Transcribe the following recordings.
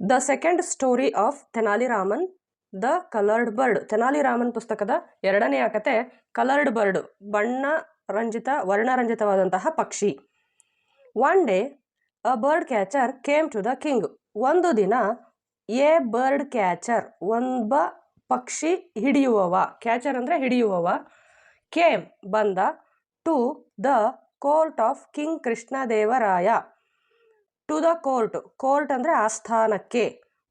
The second story of Tenali Raman the coloured bird Tenali Raman ಪುಸ್ತಕದ ಎರಡನೆಯ ಕತೆ coloured bird ಬಣ್ಣ ರಂಜಿತ ವರ್ಣರಂಜಿತವಾದಂತಹ ಪಕ್ಷಿ. One day a bird catcher came to the king ಒಂದು ದಿನ ಎ ಬರ್ಡ್ ಕ್ಯಾಚರ್ ಒಬ್ಬ ಪಕ್ಷಿ ಹಿಡಿಯುವವ. ಕ್ಯಾಚರ್ ಅಂದರೆ ಹಿಡಿಯುವವ. ಕೇಮ್ ಬಂದ to the court of king Krishnadevaraya to the court. Court ಅಂದರೆ ಆಸ್ಥಾನಕ್ಕೆ.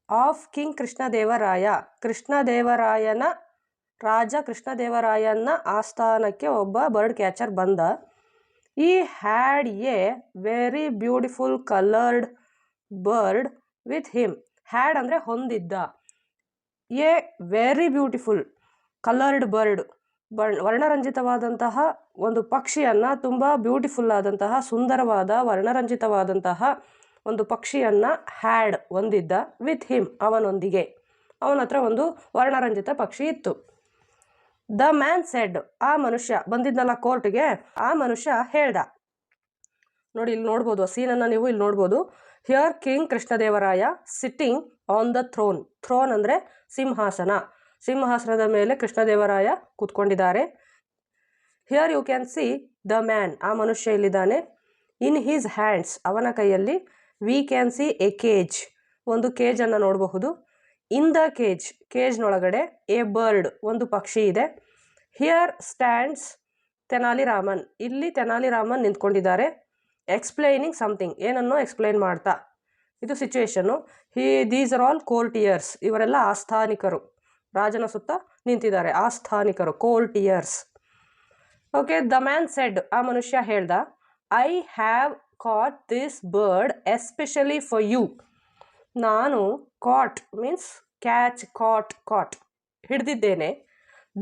Of king Krishnadevaraya. ಕೃಷ್ಣದೇವರಾಯನ ರಾಜ ಕೃಷ್ಣದೇವರಾಯನ ಆಸ್ಥಾನಕ್ಕೆ ಒಬ್ಬ ಬರ್ಡ್ ಕ್ಯಾಚರ್ ಬಂದ. ಈ had a very beautiful coloured bird with him. Had ಅಂದರೆ ಹೊಂದಿದ್ದ. A very beautiful coloured bird. ಬಣ್ ವರ್ಣರಂಜಿತವಾದಂತಹ ಒಂದು ಪಕ್ಷಿಯನ್ನು ತುಂಬ ಬ್ಯೂಟಿಫುಲ್ ಆದಂತಹ ಸುಂದರವಾದ ವರ್ಣರಂಜಿತವಾದಂತಹ ಒಂದು ಪಕ್ಷಿಯನ್ನು ಹ್ಯಾಡ್ ಹೊಂದಿದ್ದ ವಿತ್ ಹಿಮ್ ಅವನೊಂದಿಗೆ. ಅವನ ಹತ್ರ ಒಂದು ವರ್ಣರಂಜಿತ ಪಕ್ಷಿ ಇತ್ತು. ದ ಮ್ಯಾನ್ ಸೆಡ್, ಆ ಮನುಷ್ಯ ಬಂದಿದ್ದಲ್ಲ ಕೋರ್ಟ್ಗೆ ಆ ಮನುಷ್ಯ ಹೇಳ್ದ. ನೋಡಿ, ಇಲ್ಲಿ ನೋಡ್ಬೋದು ಸೀನನ್ನು ನೀವು ಇಲ್ಲಿ ನೋಡ್ಬೋದು. Here king Krishnadevaraya sitting on the throne. Throne ಅಂದರೆ ಸಿಂಹಾಸನ. ಸಿಂಹಾಸನದ ಮೇಲೆ Krishnadevaraya ಕೂತ್ಕೊಂಡಿದ್ದಾರೆ. Here you can see the man, ಆ ಮನುಷ್ಯ ಇಲ್ಲಿದ್ದಾನೆ. ಇನ್ ಹೀಸ್ ಹ್ಯಾಂಡ್ಸ್ ಅವನ ಕೈಯಲ್ಲಿ we can see a cage ಒಂದು ಕೇಜನ್ನು ನೋಡಬಹುದು. ಇನ್ ದ ಕೇಜ್ ಕೇಜ್ನೊಳಗಡೆ ಎ ಬರ್ಡ್ ಒಂದು ಪಕ್ಷಿ ಇದೆ. ಹಿಯರ್ ಸ್ಟ್ಯಾಂಡ್ಸ್ ತೆನಾಲಿ ರಾಮನ್ ಇಲ್ಲಿ ತೆನಾಲಿ ರಾಮನ್ ನಿಂತ್ಕೊಂಡಿದ್ದಾರೆ. ಎಕ್ಸ್ಪ್ಲೈನಿಂಗ್ ಸಮಥಿಂಗ್ ಏನನ್ನೋ ಎಕ್ಸ್ಪ್ಲೈನ್ ಮಾಡ್ತಾ? ಇದು situation he these are all courtiers ಇವರೆಲ್ಲ ಆಸ್ಥಾನಿಕರು. ರಾಜನ ಸುತ್ತ ನಿಂತಿದ್ದಾರೆ. ಆಸ್ಥಾನಿಕರು courtiers okay the man said ಆ ಮನುಷ್ಯ ಹೇಳ್ದ I have caught this bird especially for you ನಾನು caught means catch caught caught ಹಿಡಿದಿದ್ದೇನೆ.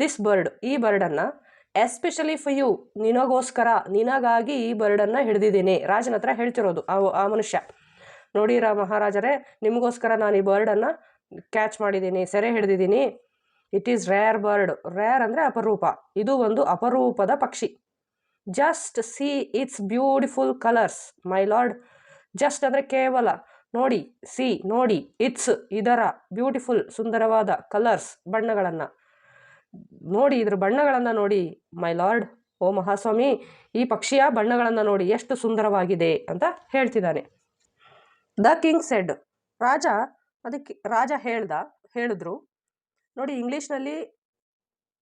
This bird ಈ ಬರ್ಡನ್ನು ಎಸ್ಪೆಷಲಿ ಫಾರ್ ಯು ನಿನಗೋಸ್ಕರ, ನಿನಗಾಗಿ ಈ ಬರ್ಡನ್ನು ಹಿಡಿದಿದ್ದೀನಿ. ರಾಜನ ಹತ್ರ ಹೇಳ್ತಿರೋದು, ಆ ಆ ಮನುಷ್ಯ. ನೋಡಿ ರಾ, ಮಹಾರಾಜರೇ, ನಿಮಗೋಸ್ಕರ ನಾನು ಈ ಬರ್ಡನ್ನು ಕ್ಯಾಚ್ ಮಾಡಿದ್ದೀನಿ, ಸೆರೆ ಹಿಡಿದಿದ್ದೀನಿ. It is rare bird rare ಅಂದರೆ ಅಪರೂಪ. ಇದು ಒಂದು ಅಪರೂಪದ ಪಕ್ಷಿ. Just see it's beautiful colours my lord just ಅಂದರೆ ಕೇವಲ ನೋಡಿ ಸಿ ನೋಡಿ ಇಟ್ಸ್ ಇದರ ಬ್ಯೂಟಿಫುಲ್ ಸುಂದರವಾದ ಕಲರ್ಸ್ ಬಣ್ಣಗಳನ್ನು. ನೋಡಿ, ಇದ್ರ ಬಣ್ಣಗಳನ್ನು ನೋಡಿ ಮೈ ಲಾರ್ಡ್ ಓ ಮಹಾಸ್ವಾಮಿ, ಈ ಪಕ್ಷಿಯ ಬಣ್ಣಗಳನ್ನು ನೋಡಿ ಎಷ್ಟು ಸುಂದರವಾಗಿದೆ ಅಂತ ಹೇಳ್ತಿದ್ದಾನೆ. ದ ಕಿಂಗ್ ಸೆಡ್ ರಾಜ, ಅದಕ್ಕೆ, ರಾಜ ಹೇಳ್ದ, ಹೇಳಿದ್ರು. ನೋಡಿ ಇಂಗ್ಲೀಷ್ನಲ್ಲಿ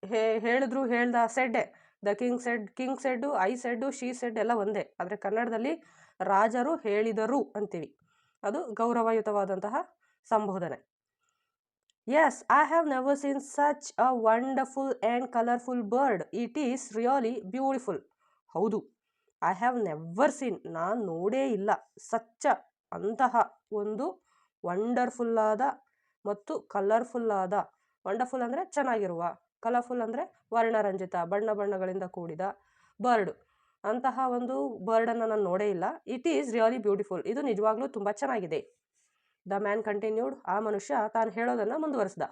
ಹೇ, ಹೇಳಿದ್ರು, ಹೇಳ್ದ said the king said, king said, I said, she said ಎಲ್ಲ ಒಂದೇ. ಆದರೆ ಕನ್ನಡದಲ್ಲಿ ರಾಜರು ಹೇಳಿದರು ಅಂತೀವಿ. ಅದು ಗೌರವಯುತವಾದಂತಹ ಸಂಬೋಧನೆ. Yes I have never seen such a wonderful and colourful bird it is really beautiful ಹೌದು ಐ ಹ್ಯಾವ್ ನೆವರ್ ಸೀನ್ ನಾನು ನೋಡೇ ಇಲ್ಲ. ಸಚ್ಚ, ಅಂತಹ ಒಂದು ವಂಡರ್ಫುಲ್ಲಾದ ಮತ್ತು ಕಲರ್ಫುಲ್ಲಾದ ವಂಡರ್ಫುಲ್ ಅಂದರೆ ಚೆನ್ನಾಗಿರುವ. ಕಲರ್ಫುಲ್ ಅಂದರೆ ವರ್ಣರಂಜಿತ, ಬಣ್ಣ ಬಣ್ಣಗಳಿಂದ ಕೂಡಿದ ಬರ್ಡ್. ಅಂತಹ ಒಂದು ಬರ್ಡನ್ನು ನಾನು ನೋಡೇ ಇಲ್ಲ. ಇಟ್ ಈಸ್ ರಿಯಲಿ ಬ್ಯೂಟಿಫುಲ್ ಇದು ನಿಜವಾಗ್ಲೂ ತುಂಬ ಚೆನ್ನಾಗಿದೆ. ದ ಮ್ಯಾನ್ ಕಂಟಿನ್ಯೂಡ್ ಆ ಮನುಷ್ಯ ತಾನು ಹೇಳೋದನ್ನು ಮುಂದುವರಿಸ್ದ.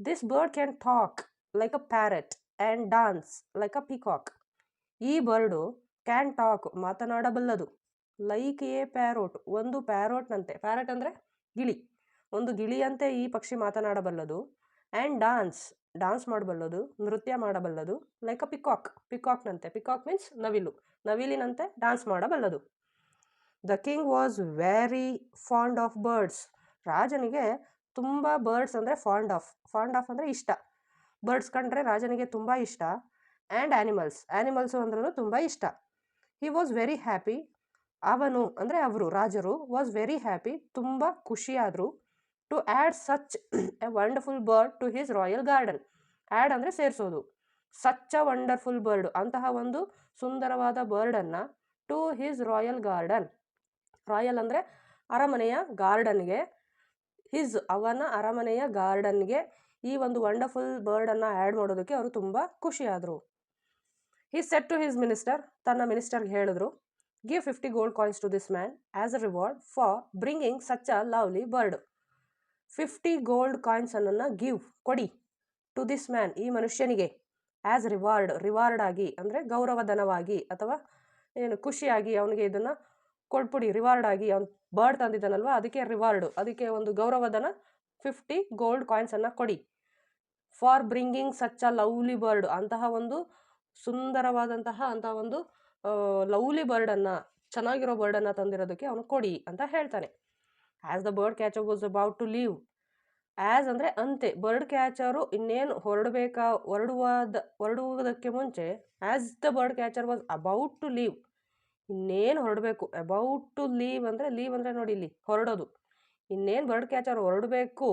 This bird can talk like a parrot and dance like a peacock ಈ ಬರ್ಡು ಕ್ಯಾನ್ ಟಾಕ್ ಮಾತನಾಡಬಲ್ಲದು. ಲೈಕ್ ಎ ಪ್ಯಾರೋಟ್ ಒಂದು ಪ್ಯಾರೋಟ್ನಂತೆ ಪ್ಯಾರೆಟ್ ಅಂದರೆ ಗಿಳಿ. ಒಂದು ಗಿಳಿಯಂತೆ ಈ ಪಕ್ಷಿ ಮಾತನಾಡಬಲ್ಲದು. ಆ್ಯಂಡ್ ಡಾನ್ಸ್ ಡಾನ್ಸ್ ಮಾಡಬಲ್ಲದು, ನೃತ್ಯ ಮಾಡಬಲ್ಲದು ಲೈಕ್ ಅ ಪಿಕಾಕ್ ಪಿಕಾಕ್ನಂತೆ ಪಿಕಾಕ್ ಮೀನ್ಸ್ ನವಿಲು. ನವಿಲಿನಂತೆ dance ಮಾಡಬಲ್ಲದು. The king was very fond of birds ರಾಜನಿಗೆ ತುಂಬ ಬರ್ಡ್ಸ್ ಅಂದರೆ ಫಾಂಡ್ ಆಫ್ ಫಾಂಡ್ ಆಫ್ ಅಂದರೆ ಇಷ್ಟ. ಬರ್ಡ್ಸ್ ಕಂಡ್ರೆ ರಾಜನಿಗೆ ತುಂಬ ಇಷ್ಟ. ಆ್ಯಂಡ್ ಆ್ಯನಿಮಲ್ಸ್ ಆ್ಯನಿಮಲ್ಸು ಅಂದ್ರೂ ತುಂಬ ಇಷ್ಟ. ಹಿ ವಾಸ್ ವೆರಿ ಹ್ಯಾಪಿ ಅವನು ಅಂದರೆ ಅವರು, ರಾಜರು ವಾಸ್ ವೆರಿ ಹ್ಯಾಪಿ ತುಂಬ ಖುಷಿಯಾದರು. To add such a wonderful bird to his royal garden add ಅಂದರೆ ಸೇರಿಸೋದು. ಸಚ್ ಅ ವಂಡರ್ಫುಲ್ ಬರ್ಡ್ ಅಂತಹ ಒಂದು ಸುಂದರವಾದ ಬರ್ಡನ್ನು to his royal garden royal ಅಂದರೆ ಅರಮನೆಯ ಗಾರ್ಡನ್ಗೆ ಹಿಸ್ ಅವನ ಅರಮನೆಯ ಗಾರ್ಡನ್ಗೆ ಈ ಒಂದು ವಂಡರ್ಫುಲ್ ಬರ್ಡನ್ನು ಆ್ಯಡ್ ಮಾಡೋದಕ್ಕೆ ಅವರು ತುಂಬ ಖುಷಿಯಾದರು. He said to his minister ತನ್ನ ಮಿನಿಸ್ಟರ್ಗೆ ಹೇಳಿದ್ರು give fifty gold coins to this man as a reward for bringing such a lovely bird fifty gold ಕಾಯಿನ್ಸನ್ನು give ಕೊಡಿ ಟು ದಿಸ್ ಮ್ಯಾನ್, ಈ ಮನುಷ್ಯನಿಗೆ. ಆ್ಯಸ್ ರಿವಾರ್ಡ್ ರಿವಾರ್ಡ್ ಆಗಿ, ಅಂದರೆ ಗೌರವಧನವಾಗಿ ಅಥವಾ ಏನು ಖುಷಿಯಾಗಿ ಅವನಿಗೆ ಇದನ್ನು ಕೊಟ್ಬಿಡಿ, ರಿವಾರ್ಡ್ ಆಗಿ ಅವ್ನು ಬರ್ಡ್ ತಂದಿದ್ದಾನಲ್ವ, ಅದಕ್ಕೆ ರಿವಾರ್ಡು, ಅದಕ್ಕೆ ಒಂದು ಗೌರವಧನ ಫಿಫ್ಟಿ ಗೋಲ್ಡ್ ಕಾಯಿನ್ಸನ್ನು ಕೊಡಿ. For bringing such a lovely bird, ಅಂತಹ ಒಂದು ಸುಂದರವಾದಂತಹ ಅಂತಹ ಒಂದು ಲವ್ಲಿ ಬರ್ಡನ್ನು, ಚೆನ್ನಾಗಿರೋ ಬರ್ಡನ್ನು ತಂದಿರೋದಕ್ಕೆ ಅವನು ಕೊಡಿ ಅಂತ ಹೇಳ್ತಾನೆ. As the bird catcher was about to leave as ಅಂದರೆ ಅಂತೆ ಬರ್ಡ್ ಕ್ಯಾಚರು ಇನ್ನೇನು ಹೊರಡಬೇಕಾ, ಹೊರಡುವಾದ, ಹೊರಡುವುದಕ್ಕೆ ಮುಂಚೆ as the bird catcher was about to leave ಇನ್ನೇನು ಹೊರಡಬೇಕು ಅಬೌಟ್ ಟು ಲೀವ್ ಅಂದರೆ ಲೀವ್ ಅಂದರೆ ನೋಡಿ ಇಲ್ಲಿ, ಹೊರಡೋದು. ಇನ್ನೇನು ಬರ್ಡ್ ಕ್ಯಾಚರ್ ಹೊರಡಬೇಕು,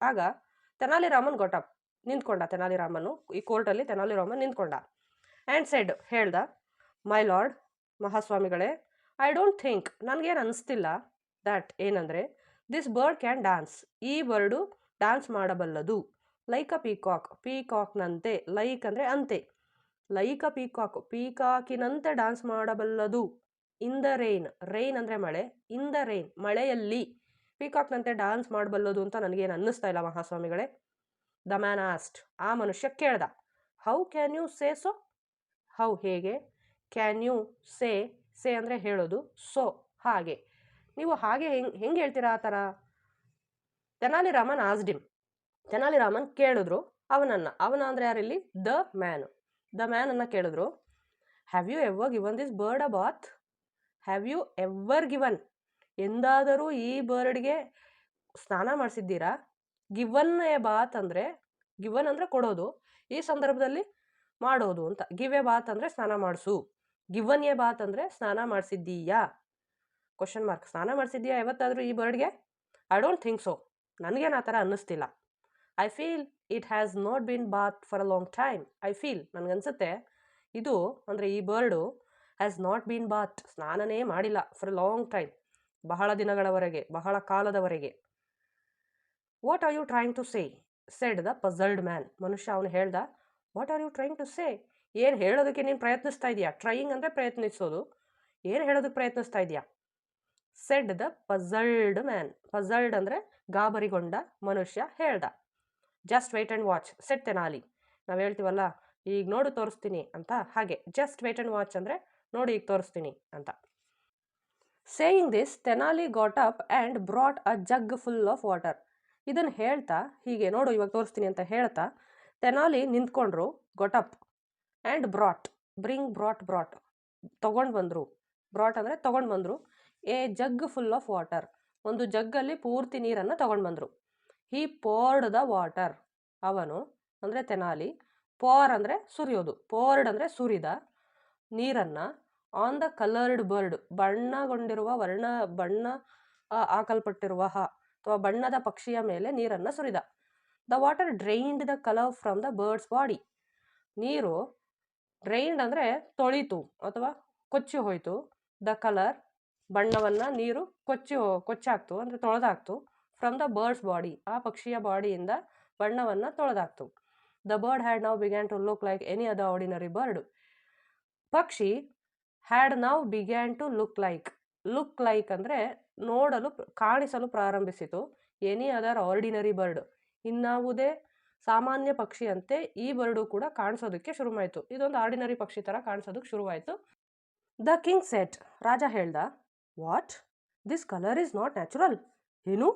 ಆಗ ತೆನಾಲಿ ರಾಮನ್ ಗೊಟಪ್ ನಿಂತ್ಕೊಂಡ ತೆನಾಲಿ ರಾಮನು ಈ ಕೋರ್ಟಲ್ಲಿ ತೆನಾಲಿ ರಾಮನ್ ನಿಂತ್ಕೊಂಡ ಆ್ಯಂಡ್ ಸೆಡ್ ಹೇಳ್ದ ಮೈ ಲಾರ್ಡ್ ಮಹಾಸ್ವಾಮಿಗಳೇ ಐ ಡೋಂಟ್ ಥಿಂಕ್ ನನಗೇನು ಅನಿಸ್ತಿಲ್ಲ ದ್ಯಾಟ್ ಏನಂದರೆ ದಿಸ್ ಬರ್ಡ್ ಕ್ಯಾನ್ ಡ್ಯಾನ್ಸ್ ಈ ಬರ್ಡು ಡ್ಯಾನ್ಸ್ ಮಾಡಬಲ್ಲದು. ಲೈಕ್ ಅ ಪೀಕಾಕ್ ಪೀಕಾಕ್ನಂತೆ. ಲೈಕ್ ಅಂದರೆ ಅಂತೆ. ಲೈಕ್ ಅ ಪೀಕಾಕ್ ಪೀಕಾಕಿನಂತೆ ಡ್ಯಾನ್ಸ್ ಮಾಡಬಲ್ಲದು. ಇನ್ ದ ರೈನ್ ರೈನ್ ಅಂದರೆ ಮಳೆ. ಇನ್ ದ ರೈನ್ ಮಳೆಯಲ್ಲಿ ಪೀಕಾಕ್ನಂತೆ ಡ್ಯಾನ್ಸ್ ಮಾಡಬಲ್ಲದು ಅಂತ ನನಗೇನು ಅನ್ನಿಸ್ತಾ ಇಲ್ಲ ಮಹಾಸ್ವಾಮಿಗಳೇ? ದ ಮ್ಯಾನ್ ಆಸ್ಟ್ ಆ ಮನುಷ್ಯ ಕೇಳ್ದ. How can you say so how ಹೇಗೆ? ಕ್ಯಾನ್ ಯು ಸೇ ಸೇ ಅಂದರೆ ಹೇಳೋದು. ಸೊ ಹಾಗೆ. ನೀವು ಹಾಗೆ ಹೆಂಗೆ ಹೆಂಗೆ ಹೇಳ್ತೀರಾ ಆ ಥರ? ತೆನಾಲಿರಾಮನ್ ಆಸ್ಡಿಮ್ ತೆನಾಲಿರಾಮನ್ ಕೇಳಿದ್ರು ಅವನನ್ನು. ಅವನ ಅಂದರೆ ಯಾರಿಲ್ಲಿ ದ ಮ್ಯಾನ್. ದ ಮ್ಯಾನನ್ನು ಕೇಳಿದ್ರು. Have you ever given this bird a bath have you ever given ಎಂದಾದರೂ ಈ ಬರ್ಡ್ಗೆ ಸ್ನಾನ ಮಾಡಿಸಿದ್ದೀರಾ? ಗಿವನ್ ಎ ಬಾತ್ ಅಂದರೆ ಗಿವನ್ ಅಂದರೆ ಕೊಡೋದು. ಈ ಸಂದರ್ಭದಲ್ಲಿ ಮಾಡೋದು ಅಂತ. ಗಿವ್ ಎ ಬಾತ್ ಅಂದರೆ ಸ್ನಾನ ಮಾಡಿಸು. ಗಿವನ್ ಎ ಬಾತ್ ಅಂದರೆ ಸ್ನಾನ ಮಾಡಿಸಿದ್ದೀಯಾ? ಕ್ವಶನ್ ಮಾರ್ಕ್ ಸ್ನಾನ ಮಾಡಿಸಿದ್ಯಾ ಯಾವತ್ತಾದರೂ ಈ ಬರ್ಡ್ಗೆ ಐ ಡೋಂಟ್ ಥಿಂಕ್ ಸೊ ನನಗೇನು ಆ ಥರ ಅನ್ನಿಸ್ತಿಲ್ಲ. I feel it has not been bath for a long time I feel ನನಗನ್ಸುತ್ತೆ, ಇದು ಅಂದರೆ ಈ bird has not been bath ಸ್ನಾನನೇ ಮಾಡಿಲ್ಲ ಫಾರ್ ಲಾಂಗ್ ಟೈಮ್ ಬಹಳ ದಿನಗಳವರೆಗೆ, ಬಹಳ ಕಾಲದವರೆಗೆ. What are you trying to say said the puzzled man ಮನುಷ್ಯ ಅವನು ಹೇಳ್ದ what are you trying to say ಏನು ಹೇಳೋದಕ್ಕೆ ನೀನು ಪ್ರಯತ್ನಿಸ್ತಾ ಇದೆಯಾ? ಟ್ರೈಯಿಂಗ್ ಅಂದರೆ ಪ್ರಯತ್ನಿಸೋದು. ಏನು ಹೇಳೋದಕ್ಕೆ ಪ್ರಯತ್ನಿಸ್ತಾ ಇದೆಯಾ? Said the puzzled man puzzled ಅಂದರೆ ಗಾಬರಿಗೊಂಡ ಮನುಷ್ಯ ಹೇಳ್ದ. Just wait and watch said Tenali ನಾವು ಹೇಳ್ತೀವಲ್ಲ, ಈಗ ನೋಡು ತೋರಿಸ್ತೀನಿ ಅಂತ. ಹಾಗೆ. ಜಸ್ಟ್ ವೇಟ್ ಆ್ಯಂಡ್ ವಾಚ್ ಅಂದರೆ, ನೋಡಿ, ಈಗ ತೋರಿಸ್ತೀನಿ ಅಂತ. Saying this Tenali got up and brought a jug full of water ಇದನ್ನು ಹೇಳ್ತಾ, ಹೀಗೆ, ನೋಡು, ಇವಾಗ ತೋರಿಸ್ತೀನಿ ಅಂತ ಹೇಳ್ತಾ Tenali ನಿಂತ್ಕೊಂಡ್ರು got up and brought bring brought brought ತೊಗೊಂಡು ಬಂದರು. ಬ್ರಾಟ್ ಅಂದರೆ ತೊಗೊಂಡು ಬಂದರು. A jug full of water ಒಂದು ಜಗ್ಗಲ್ಲಿ ಪೂರ್ತಿ ನೀರನ್ನು ತಗೊಂಡು ಬಂದರು. ಹಿ ಪೋರ್ಡ್ ದ ವಾಟರ್ ಅವನು ಅಂದರೆ ತೆನಾಲಿ ಪೋರ್ ಅಂದರೆ ಸುರಿಯೋದು. ಪೋರ್ಡ್ ಅಂದರೆ ಸುರಿದ ನೀರನ್ನು ಆನ್ ದ ಕಲರ್ಡ್ ಬರ್ಡ್ ಬಣ್ಣಗೊಂಡಿರುವ ವರ್ಣ, ಬಣ್ಣ ಹಾಕಲ್ಪಟ್ಟಿರುವ ಅಥವಾ ಬಣ್ಣದ ಪಕ್ಷಿಯ ಮೇಲೆ ನೀರನ್ನು ಸುರಿದ. The water drained the colour from the bird's body ನೀರು ಡ್ರೈನ್ಡ್ ಅಂದರೆ ತೊಳಿತು, ಅಥವಾ ಕೊಚ್ಚಿ ಹೋಯಿತು. ದ ಕಲರ್ ಬಣ್ಣವನ್ನು ನೀರು ಕೊಚ್ಚಿ ಕೊಚ್ಚಾಕ್ತು, ಅಂದರೆ ತೊಳೆದಾಕ್ತು. ಫ್ರಮ್ ದ ಬರ್ಡ್ಸ್ ಬಾಡಿ ಆ ಪಕ್ಷಿಯ ಬಾಡಿಯಿಂದ ಬಣ್ಣವನ್ನು ತೊಳೆದಾಕ್ತು. The bird had now begun to look like any other ordinary bird ಪಕ್ಷಿ had now begun to look like look like ಅಂದರೆ ನೋಡಲು ಕಾಣಿಸಲು ಪ್ರಾರಂಭಿಸಿತು. ಎನಿ ಅದರ್ ಆರ್ಡಿನರಿ ಬರ್ಡ್ ಇನ್ನಾವುದೇ ಸಾಮಾನ್ಯ ಪಕ್ಷಿಯಂತೆ ಈ ಬರ್ಡು ಕೂಡ ಕಾಣಿಸೋದಕ್ಕೆ ಶುರುವಾಯಿತು. ಇದೊಂದು ಆರ್ಡಿನರಿ ಪಕ್ಷಿ ಥರ ಕಾಣಿಸೋದಕ್ಕೆ ಶುರುವಾಯಿತು. ದ ಕಿಂಗ್ ಸೆಟ್ ರಾಜ ಹೇಳ್ದ what this colour is not natural ಏನು?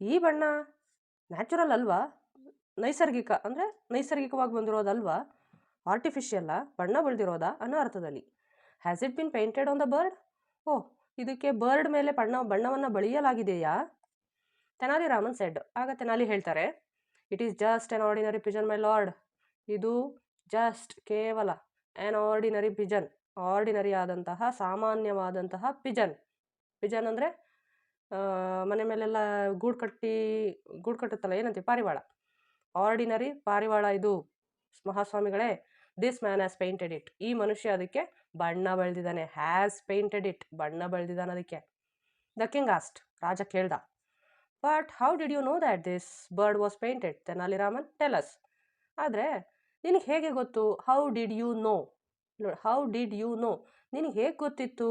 ಈ ಬಣ್ಣ ನ್ಯಾಚುರಲ್ ಅಲ್ವಾ? ನೈಸರ್ಗಿಕ, ಅಂದರೆ ನೈಸರ್ಗಿಕವಾಗಿ ಬಂದಿರೋದಲ್ವಾ? ಆರ್ಟಿಫಿಷಿಯಲ್ಲ ಬಣ್ಣ ಬೆಳೆದಿರೋದಾ? ಅನ್ನೋ ಅರ್ಥದಲ್ಲಿ. Has it been painted on the bird oh ಇದಕ್ಕೆ ಬರ್ಡ್ ಮೇಲೆ ಬಣ್ಣ, ಬಣ್ಣವನ್ನು ಬಳಿಯಲಾಗಿದೆಯಾ? ತೆನಾಲಿ ರಾಮನ್ ಸೆಡ್ ಆಗ ತೆನಾಲಿ ಹೇಳ್ತಾರೆ it is just an ordinary pigeon my lord ಇದು ಜಸ್ಟ್ ಕೇವಲ ಆ್ಯನ್ ಆರ್ಡಿನರಿ ಪಿಜನ್ ಆರ್ಡಿನರಿ ಆದಂತಹ, ಸಾಮಾನ್ಯವಾದಂತಹ ಪಿಜನ್ ಪಿಜನ್ ಅಂದರೆ ಮನೆ ಮೇಲೆಲ್ಲ ಗೂಡು ಕಟ್ಟಿ, ಗೂಡು ಕಟ್ಟುತ್ತಲ್ಲ, ಏನಂತೆ, ಪಾರಿವಾಳ. ಆರ್ಡಿನರಿ ಪಾರಿವಾಳ ಇದು. ಮಹಾಸ್ವಾಮಿಗಳೇ this man has painted it ಈ ಮನುಷ್ಯ ಅದಕ್ಕೆ ಬಣ್ಣ ಬೆಳೆದಿದ್ದಾನೆ. ಹ್ಯಾಸ್ ಪೇಂಟೆಡ್ ಇಟ್ ಬಣ್ಣ ಬೆಳೆದಿದ್ದಾನೆ ಅದಕ್ಕೆ. ದ ಕಿಂಗ್ ಆಸ್ಟ್ ರಾಜ ಕೇಳ್ದ. But how did you know that this bird was painted Tenali Raman tells ಆದರೆ, ನಿನಗೆ ಹೇಗೆ ಗೊತ್ತು? ಹೌ ಡಿಡ್ ಯು ನೋ ನೋಡಿ ಹೌ ಡಿಡ್ ಯು ನೋ ನಿನಗೆ ಹೇಗೆ ಗೊತ್ತಿತ್ತು?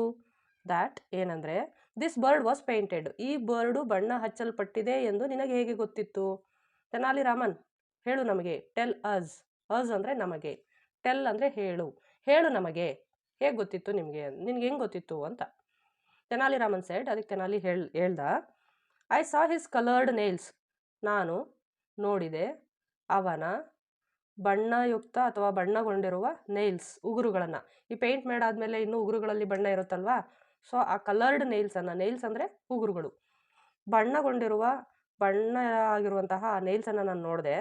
ದ್ಯಾಟ್ ಏನಂದರೆ ದಿಸ್ ಬರ್ಡ್ ವಾಸ್ ಪೇಂಟೆಡ್ ಈ ಬರ್ಡು ಬಣ್ಣ ಹಚ್ಚಲ್ಪಟ್ಟಿದೆ ಎಂದು ನಿನಗೆ ಹೇಗೆ ಗೊತ್ತಿತ್ತು? ತೆನಾಲಿ ರಾಮನ್ ಹೇಳು ನಮಗೆ. ಟೆಲ್ ಅಸ್ ಅಸ್ ಅಂದರೆ ನಮಗೆ. ಟೆಲ್ ಅಂದರೆ ಹೇಳು. ಹೇಳು ನಮಗೆ. ಹೇಗೆ ಗೊತ್ತಿತ್ತು ನಿಮಗೆ? ನಿನಗೆ ಹೆಂಗೆ ಗೊತ್ತಿತ್ತು ಅಂತ. ತೆನಾಲಿ ರಾಮನ್ ಸೈಡ್ ಅದಕ್ಕೆ ತೆನಾಲಿ ಹೇಳ್, ಹೇಳ್ದ I saw his coloured nails ನಾನು ನೋಡಿದೆ ಅವನ ಬಣ್ಣಯುಕ್ತ ಅಥವಾ ಬಣ್ಣಗೊಂಡಿರುವ ನೈಲ್ಸ್ ಉಗುರುಗಳನ್ನು. ಈ ಪೇಂಟ್ ಮಾಡಾದ್ಮೇಲೆ ಇನ್ನೂ ಉಗುರುಗಳಲ್ಲಿ ಬಣ್ಣ ಇರುತ್ತಲ್ವಾ? ಸೊ ಆ ಕಲರ್ಡ್ ನೈಲ್ಸನ್ನು ನೈಲ್ಸ್ ಅಂದರೆ ಉಗುರುಗಳು. ಬಣ್ಣಗೊಂಡಿರುವ ಬಣ್ಣ ಆಗಿರುವಂತಹ ಆ ನೇಲ್ಸನ್ನು ನಾನು ನೋಡಿದೆ.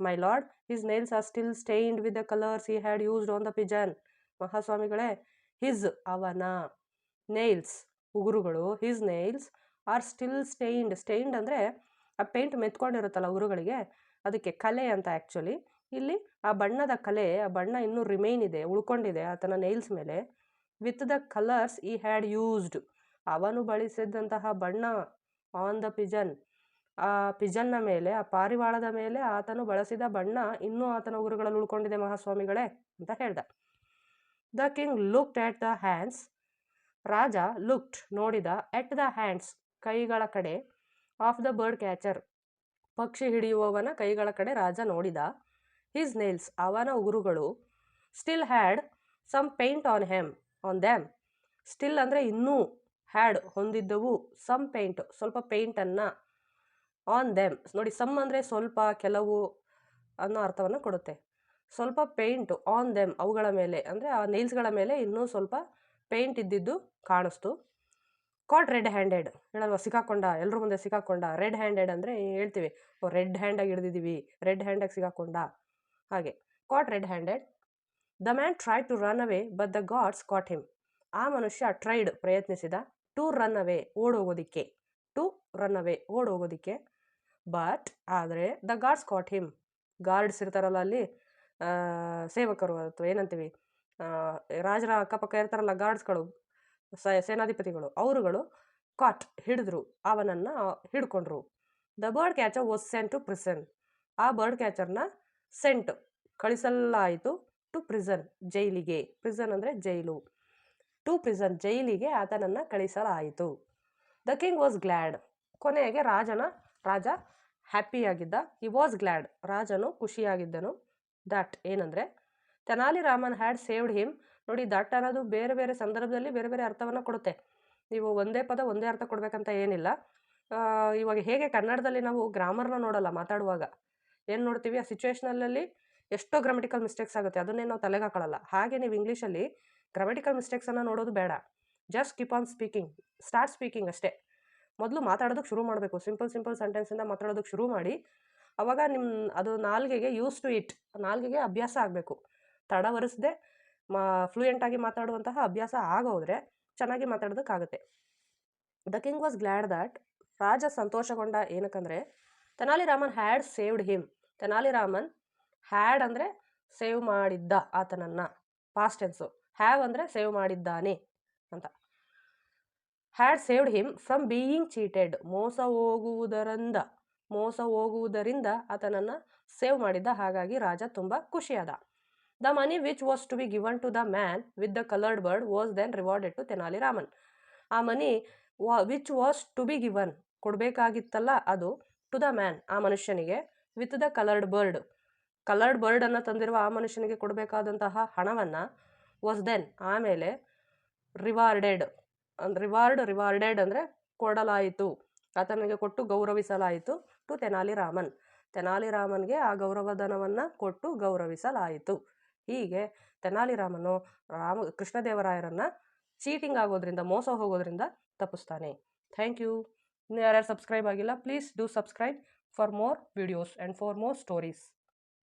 My lord his nails are still stained with the colours he had used on the pigeon ಮಹಾಸ್ವಾಮಿಗಳೇ his ಅವನ. ನೇಲ್ಸ್ ಉಗುರುಗಳು his nails are still stained stained ಅಂದರೆ ಆ ಪೇಂಟ್ ಮೆತ್ಕೊಂಡಿರುತ್ತಲ್ಲ ಉಗುರುಗಳಿಗೆ, ಅದಕ್ಕೆ ಕಲೆ ಅಂತ ಆ್ಯಕ್ಚುಲಿ ಇಲ್ಲಿ ಆ ಬಣ್ಣದ ಕಲೆ, ಆ ಬಣ್ಣ ಇನ್ನೂ ರಿಮೈನ್ ಇದೆ, ಉಳ್ಕೊಂಡಿದೆ ಆತನ ನೈಲ್ಸ್ ಮೇಲೆ. With the colours he had used ಅವನು ಬಳಸಿದಂತಹ ಬಣ್ಣ ಆನ್ ದ ಪಿಜನ್ ಆ ಪಿಜನ್ನ ಮೇಲೆ, ಆ ಪಾರಿವಾಳದ ಮೇಲೆ ಆತನು ಬಳಸಿದ ಬಣ್ಣ ಇನ್ನೂ ಆತನ ಉಗುರುಗಳಲ್ಲಿ ಉಳ್ಕೊಂಡಿದೆ ಮಹಾಸ್ವಾಮಿಗಳೇ ಅಂತ ಹೇಳ್ದ. The king looked at the hands Raja looked ನೋಡಿದ ಎಟ್ ದ ಹ್ಯಾಂಡ್ಸ್ ಕೈಗಳ ಕಡೆ ಆಫ್ ದ ಬರ್ಡ್ ಕ್ಯಾಚರ್ ಪಕ್ಷಿ ಹಿಡಿಯುವವನ ಕೈಗಳ ಕಡೆ ರಾಜ ನೋಡಿದ. ಹಿಸ್ ನೇಲ್ಸ್ ಅವನ ಉಗುರುಗಳು still had some paint on them on them still ಅಂದರೆ ಇನ್ನೂ ಹ್ಯಾಡ್ ಹೊಂದಿದ್ದವು ಸಮ್ ಪೇಂಟ್ ಸ್ವಲ್ಪ ಪೇಂಟನ್ನು ಆನ್ ದೆಮ್ ನೋಡಿ ಸಮ್ ಅಂದರೆ ಸ್ವಲ್ಪ, ಕೆಲವು ಅನ್ನೋ ಅರ್ಥವನ್ನು ಕೊಡುತ್ತೆ. ಸ್ವಲ್ಪ ಪೇಂಟು ಆನ್ ದೆಮ್ ಅವುಗಳ ಮೇಲೆ, ಅಂದರೆ ಆ ನೇಲ್ಸ್ಗಳ ಮೇಲೆ ಇನ್ನೂ ಸ್ವಲ್ಪ ಪೇಂಟ್ ಇದ್ದಿದ್ದು ಕಾಣಿಸ್ತು. ಕಾಟ್ ರೆಡ್ ಹ್ಯಾಂಡೆಡ್ ಹೇಳಲ್ವ, ಸಿಕ್ಕಾಕೊಂಡ ಎಲ್ಲರ ಮುಂದೆ ಸಿಕ್ಕಾಕೊಂಡ. ರೆಡ್ ಹ್ಯಾಂಡೆಡ್ ಅಂದರೆ ಹೇಳ್ತೀವಿ. ಓ ರೆಡ್ ಹ್ಯಾಂಡಾಗಿ ಹಿಡಿದಿದ್ದೀವಿ. ರೆಡ್ ಹ್ಯಾಂಡಾಗಿ ಸಿಕ್ಕಾಕೊಂಡ. ಹಾಗೆ. Caught red handed the man try to run away but the guards caught him ಆ ಮನುಷ್ಯ ಟ್ರೈಡ್ ಪ್ರಯತ್ನಿಸಿದ ಟು ರನ್ ಅವೇ ಓಡೋಗೋದಿಕ್ಕೆ. ಟು ರನ್ ಅವೇ ಓಡೋಗೋದಿಕ್ಕೆ. ಬಟ್ ಆದರೆ the guards caught him guards ಇರ್ತಾರಲ್ಲ ಅಲ್ಲಿ ಸೇವಕರು ಅಥವಾ ಏನಂತೀವಿ ರಾಜರ ಅಕ್ಕಪಕ್ಕ ಇರ್ತಾರಲ್ಲ ಗಾರ್ಡ್ಸ್ಗಳು ಸೇನಾಧಿಪತಿಗಳು, ಅವರುಗಳು ಕಾಟ್ ಹಿಡಿದ್ರು. ಅವನನ್ನು ಹಿಡ್ಕೊಂಡ್ರು. The bird catcher was sent to prison ಆ ಬರ್ಡ್ ಕ್ಯಾಚರ್ನ ಸೆಂಟ್ ಕಳಿಸಲಾಯಿತು ಟು ಪ್ರಿಸನ್ ಜೈಲಿಗೆ. ಪ್ರಿಸನ್ ಅಂದರೆ ಜೈಲು. ಟು ಪ್ರಿಸನ್ ಜೈಲಿಗೆ ಆತನನ್ನು ಕಳಿಸಲಾಯಿತು. The king was glad. ಕೊನೆಗೆ ರಾಜನ, ರಾಜ ಹ್ಯಾಪಿಯಾಗಿದ್ದ. He was glad. ರಾಜನು ಖುಷಿಯಾಗಿದ್ದನು. ದಟ್ ಏನಂದರೆ, Tenali Raman had saved him. ನೋಡಿ, ದಟ್ ಅನ್ನೋದು ಬೇರೆ ಬೇರೆ ಸಂದರ್ಭದಲ್ಲಿ ಬೇರೆ ಬೇರೆ ಅರ್ಥವನ್ನು ಕೊಡುತ್ತೆ. ನೀವು ಒಂದೇ ಪದ ಒಂದೇ ಅರ್ಥ ಕೊಡಬೇಕಂತ ಏನಿಲ್ಲ. ಇವಾಗ ಹೇಗೆ ಕನ್ನಡದಲ್ಲಿ ನಾವು ಗ್ರಾಮರ್ನ ನೋಡಲ್ಲ ಮಾತಾಡುವಾಗ. ಏನು ನೋಡ್ತೀವಿ? ಆ ಸಿಚುವೇಶನಲ್ಲಿ ಎಷ್ಟೋ ಗ್ರಾಮೆಟಿಕಲ್ ಮಿಸ್ಟೇಕ್ಸ್ ಆಗುತ್ತೆ. ಅದನ್ನೇ ನಾವು ತಲೆಗೆ ಹಾಕೊಳ್ಳಲ್ಲ ಹಾಗೆ ನೀವು ಇಂಗ್ಲೀಷಲ್ಲಿ ಗ್ರಾಮೆಟಿಕಲ್ ಮಿಸ್ಟೇಕ್ಸನ್ನು ನೋಡೋದು ಬೇಡ. Just keep on speaking start speaking ಅಷ್ಟೇ. ಮೊದಲು ಮಾತಾಡೋದಕ್ಕೆ ಶುರು ಮಾಡಬೇಕು. ಸಿಂಪಲ್ ಸಿಂಪಲ್ ಸೆಂಟೆನ್ಸಿಂದ ಮಾತಾಡೋದಕ್ಕೆ ಶುರು ಮಾಡಿ, ಅವಾಗ ನಿಮ್ಮ ಅದು ನಾಲ್ಗೆಗೆ ಯೂಸ್ ಟು ಇಟ್ ನಾಲ್ಗೆಗೆ ಅಭ್ಯಾಸ ಆಗಬೇಕು. ತಡವರಿಸದೆ ಮಾ ಫ್ಲೂಯೆಂಟಾಗಿ ಮಾತಾಡುವಂತಹ ಅಭ್ಯಾಸ ಆಗೋದ್ರೆ ಚೆನ್ನಾಗಿ ಮಾತಾಡೋದಕ್ಕಾಗುತ್ತೆ. The king was glad that ರಾಜ ಸಂತೋಷಗೊಂಡ ಏನಕ್ಕಂದರೆ Tenali Raman had saved him Tenali Raman had ಅಂದರೆ ಸೇವ್ ಮಾಡಿದ್ದ ಆತನನ್ನು ಪಾಸ್ಟ್ ಟೆನ್ಸು ಹ್ಯಾವ್ ಅಂದರೆ ಸೇವ್ ಮಾಡಿದ್ದಾನೆ ಅಂತ. Had saved him from being cheated ಮೋಸ ಹೋಗುವುದರಿಂದ ಮೋಸ ಹೋಗುವುದರಿಂದ ಆತನನ್ನು ಸೇವ್ ಮಾಡಿದ್ದ. ಹಾಗಾಗಿ ರಾಜ ತುಂಬ ಖುಷಿಯಾದ. The money which was to be given to the man with the coloured bird was then rewarded to Tenali Raman ಆ ಮನಿ ವಾ which was to be given ಕೊಡಬೇಕಾಗಿತ್ತಲ್ಲ, ಅದು ಟು ದ ಮ್ಯಾನ್ ಆ ಮನುಷ್ಯನಿಗೆ with the coloured bird coloured ಬರ್ಡನ್ನು ತಂದಿರುವ ಆ ಮನುಷ್ಯನಿಗೆ ಕೊಡಬೇಕಾದಂತಹ ಹಣವನ್ನು ವಾಸ್ ದೆನ್ ಆಮೇಲೆ ರಿವಾರ್ಡೆಡ್ ಅಂದ್ರೆ ರಿವಾರ್ಡ್ ರಿವಾರ್ಡೆಡ್ ಅಂದರೆ ಕೊಡಲಾಯಿತು. ಆತನಿಗೆ ಕೊಟ್ಟು ಗೌರವಿಸಲಾಯಿತು ಟು ತೆನಾಲಿ ರಾಮನ್ ತೆನಾಲಿ ರಾಮನ್ಗೆ ಆ ಗೌರವಧನವನ್ನು ಕೊಟ್ಟು ಗೌರವಿಸಲಾಯಿತು. ಹೀಗೆ ತೆನಾಲಿ ರಾಮನು ರಾಮ, ಕೃಷ್ಣದೇವರಾಯರನ್ನು ಚೀಟಿಂಗ್ ಆಗೋದ್ರಿಂದ, ಮೋಸ ಹೋಗೋದ್ರಿಂದ ತಪ್ಪಿಸ್ತಾನೆ. ಥ್ಯಾಂಕ್ ಯು ಇನ್ನು ಯಾರ್ಯಾರು ಸಬ್ಸ್ಕ್ರೈಬ್ ಆಗಿಲ್ಲ please do subscribe for more videos and for more stories